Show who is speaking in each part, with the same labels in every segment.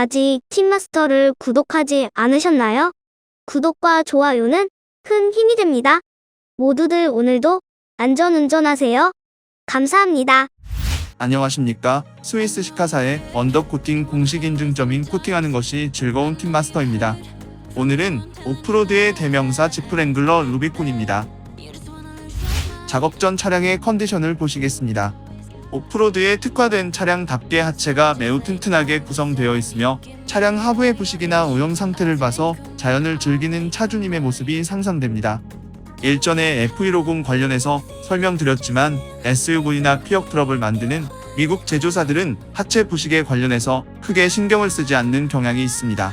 Speaker 1: 아직 팀마스터를 구독하지 않으셨나요? 구독과 좋아요는 큰 힘이 됩니다. 모두들 오늘도 안전운전하세요. 감사합니다.
Speaker 2: 안녕하십니까. 스위스 시카사의 언더 코팅 공식 인증점인 코팅하는 것이 즐거운 팀마스터입니다. 오늘은 오프로드의 대명사 지프랭글러 루비콘입니다. 작업 전 차량의 컨디션을 보시겠습니다. 오프로드에 특화된 차량답게 하체가 매우 튼튼하게 구성되어 있으며 차량 하부의 부식이나 오염 상태를 봐서 자연을 즐기는 차주님의 모습이 상상됩니다. 일전에 F150 관련해서 설명드렸지만 SUV나 피어 트럭을 만드는 미국 제조사들은 하체 부식에 관련해서 크게 신경을 쓰지 않는 경향이 있습니다.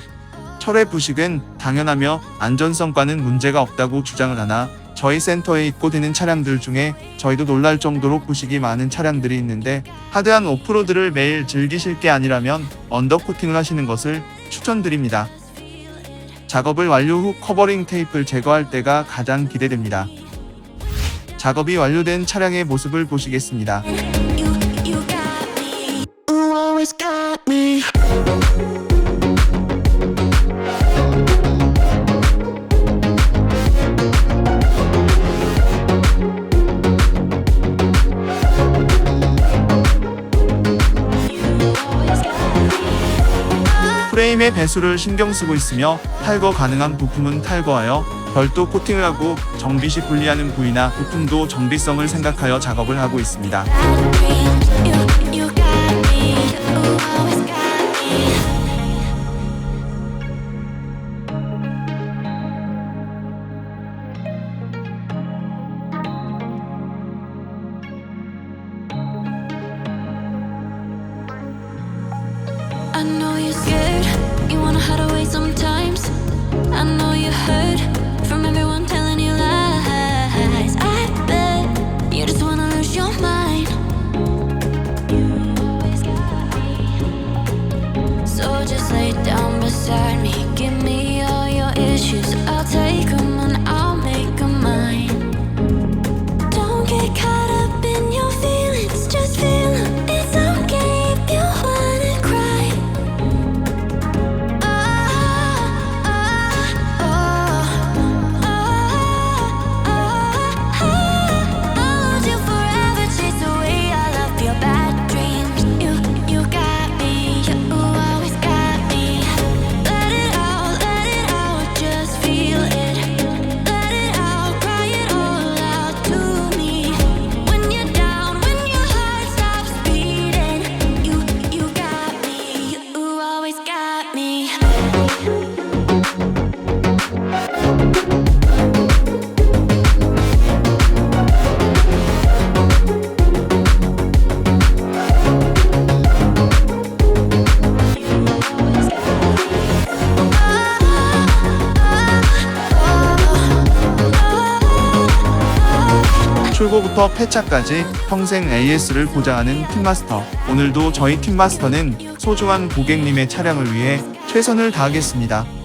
Speaker 2: 철의 부식은 당연하며 안전성과는 문제가 없다고 주장을 하나 저희 센터에 입고되는 차량들 중에 저희도 놀랄 정도로 부식이 많은 차량들이 있는데 하드한 오프로드를 매일 즐기실 게 아니라면 언더코팅을 하시는 것을 추천드립니다. 작업을 완료 후 커버링 테이프를 제거할 때가 가장 기대됩니다. 작업이 완료된 차량의 모습을 보시겠습니다. 프레임의 배수를 신경 쓰고 있으며 탈거 가능한 부품은 탈거하여 별도 코팅을 하고 정비 시 분리하는 부위나 부품도 정비성을 생각하여 작업을 하고 있습니다.
Speaker 3: You wanna hide away sometimes. I know you heard
Speaker 2: 출고부터 폐차까지 평생 AS를 보장하는 팀마스터. 오늘도 저희 팀마스터는 소중한 고객님의 차량을 위해 최선을 다하겠습니다.